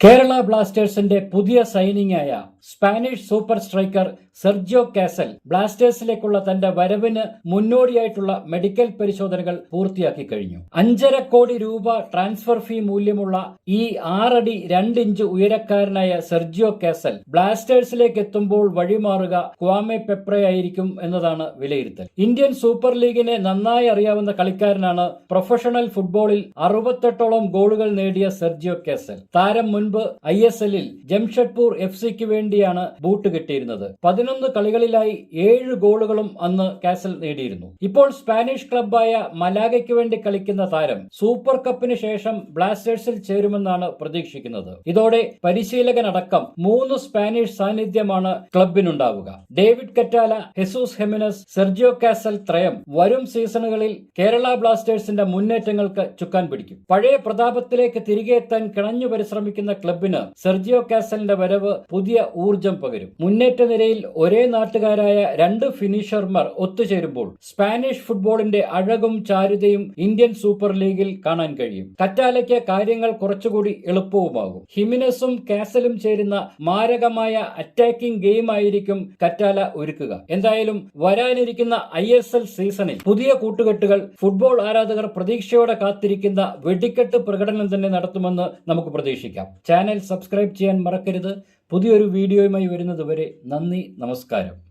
കേരള ബ്ലാസ്റ്റേഴ്സിന്റെ പുതിയ സൈനിങ് ആയ Spanish super striker Sergio Casal ബ്ലാസ്റ്റേഴ്സിലേക്കുള്ള തന്റെ വരവിന് മുന്നോടിയായിട്ടുള്ള മെഡിക്കൽ പരിശോധനകൾ പൂർത്തിയാക്കി കഴിഞ്ഞു. അഞ്ചര കോടി രൂപ ട്രാൻസ്ഫർ ഫീ മൂല്യമുള്ള ഈ ആറടി രണ്ട് ഇഞ്ച് ഉയരക്കാരനായ സെർജിയോ കാസൽ ബ്ലാസ്റ്റേഴ്സിലേക്ക് എത്തുമ്പോൾ വഴിമാറുക ക്വാമെ പെപ്രയായിരിക്കും എന്നതാണ് വിലയിരുത്തൽ. ഇന്ത്യൻ സൂപ്പർ ലീഗിനെ നന്നായി അറിയാവുന്ന കളിക്കാരനാണ് പ്രൊഫഷണൽ ഫുട്ബോളിൽ അറുപത്തെട്ടോളം ഗോളുകൾ നേടിയ സെർജിയോ കാസൽ. താരം മുൻപ് ഐ എസ് എല്ലിൽ ജംഷഡ്പൂർ എഫ് സിക്ക് വേണ്ടിയാണ് ബൂട്ട് കെട്ടിയിരുന്നത്. പതിനൊന്ന് കളികളിലായി ഏഴ് ഗോളുകളും അന്ന് കാസൽ നേടിയിരുന്നു. ഇപ്പോൾ സ്പാനിഷ് ക്ലബായ മലാഗയ്ക്ക് വേണ്ടി കളിക്കുന്ന താരം സൂപ്പർ കപ്പിന് ശേഷം ബ്ലാസ്റ്റേഴ്സിൽ ചേരുമെന്നാണ് പ്രതീക്ഷിക്കുന്നത്. ഇതോടെ പരിശീലകനടക്കം മൂന്ന് സ്പാനിഷ് സാന്നിധ്യമാണ് ക്ലബിനുണ്ടാവുക David Catala Jesus Jimenez Sergio Casal ത്രയം വരും സീസണുകളിൽ കേരള ബ്ലാസ്റ്റേഴ്സിന്റെ മുന്നേറ്റങ്ങൾക്ക് ചുക്കാൻ പിടിക്കും. പഴയ പ്രതാപത്തിലേക്ക് തിരികെ എത്താൻ കിണഞ്ഞു പരിശ്രമിക്കുന്ന ക്ലബിന് സെർജിയോ കാസലിന്റെ വരവ് പുതിയ ഊർജം പകരും. മുന്നേറ്റ നിരയിൽ ഒരേ നാട്ടുകാരായ രണ്ട് ഫിനിഷർമാർ ഒത്തുചേരുമ്പോൾ സ്പാനിഷ് ഫുട്ബോളിന്റെ അഴകും ചാരുതയും ഇന്ത്യൻ സൂപ്പർ ലീഗിൽ കാണാൻ കഴിയും. കറ്റാലയ്ക്ക് കാര്യങ്ങൾ കുറച്ചുകൂടി എളുപ്പവുമാകും. ഹിമിനസും കാസലും ചേരുന്ന മാരകമായ അറ്റാക്കിംഗ് ഗെയിം ആയിരിക്കും കറ്റാല ഒരുക്കുക. എന്തായാലും വരാനിരിക്കുന്ന ഐ എസ് എൽ സീസണിൽ പുതിയ കൂട്ടുകെട്ടുകൾ ഫുട്ബോൾ ആരാധകർ പ്രതീക്ഷയോടെ കാത്തിരിക്കുന്ന വെടിക്കെട്ട് പ്രകടനം തന്നെ നടത്തുമെന്ന് നമുക്ക് പ്രതീക്ഷിക്കാം. ചാനൽ സബ്സ്ക്രൈബ് ചെയ്യാൻ മറക്കരുത്. പുതിയൊരു വീഡിയോയുമായി വരുന്നതുവരെ നന്ദി നമസ്കാരം.